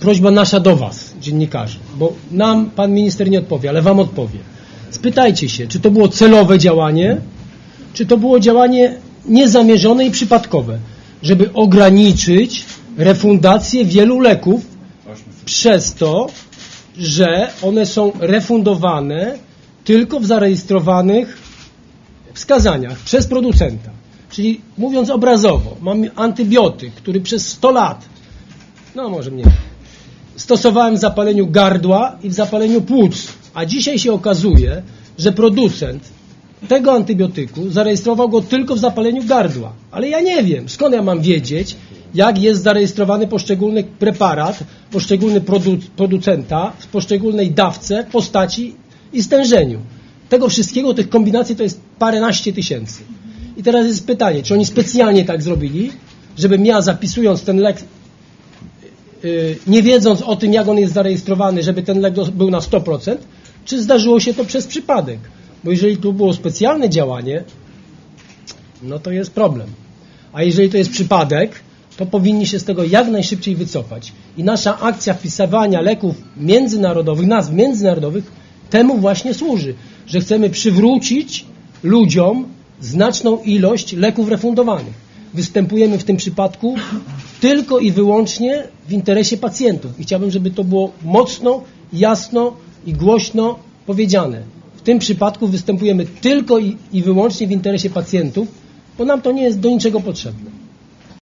prośba nasza do Was, dziennikarzy, bo nam Pan Minister nie odpowie, ale Wam odpowie. Spytajcie się, czy to było celowe działanie, czy to było działanie niezamierzone i przypadkowe, żeby ograniczyć refundację wielu leków przez to, że one są refundowane tylko w zarejestrowanych wskazaniach przez producenta. Czyli mówiąc obrazowo, mam antybiotyk, który przez 100 lat, no może mniej, stosowałem w zapaleniu gardła i w zapaleniu płuc, a dzisiaj się okazuje, że producent tego antybiotyku zarejestrował go tylko w zapaleniu gardła. Ale ja nie wiem, skąd ja mam wiedzieć, jak jest zarejestrowany poszczególny preparat, poszczególny produ producenta w poszczególnej dawce, postaci i stężeniu. Tego wszystkiego, tych kombinacji to jest paręnaście tysięcy. I teraz jest pytanie, czy oni specjalnie tak zrobili, żebym ja zapisując ten lek, nie wiedząc o tym, jak on jest zarejestrowany, żeby ten lek był na 100%, czy zdarzyło się to przez przypadek? Bo jeżeli tu było specjalne działanie, no to jest problem. A jeżeli to jest przypadek, to powinni się z tego jak najszybciej wycofać. I nasza akcja wpisywania leków międzynarodowych, nazw międzynarodowych, temu właśnie służy, że chcemy przywrócić ludziom znaczną ilość leków refundowanych. Występujemy w tym przypadku tylko i wyłącznie w interesie pacjentów. I chciałbym, żeby to było mocno, jasno i głośno powiedziane. W tym przypadku występujemy tylko i, i wyłącznie w interesie pacjentów, bo nam to nie jest do niczego potrzebne.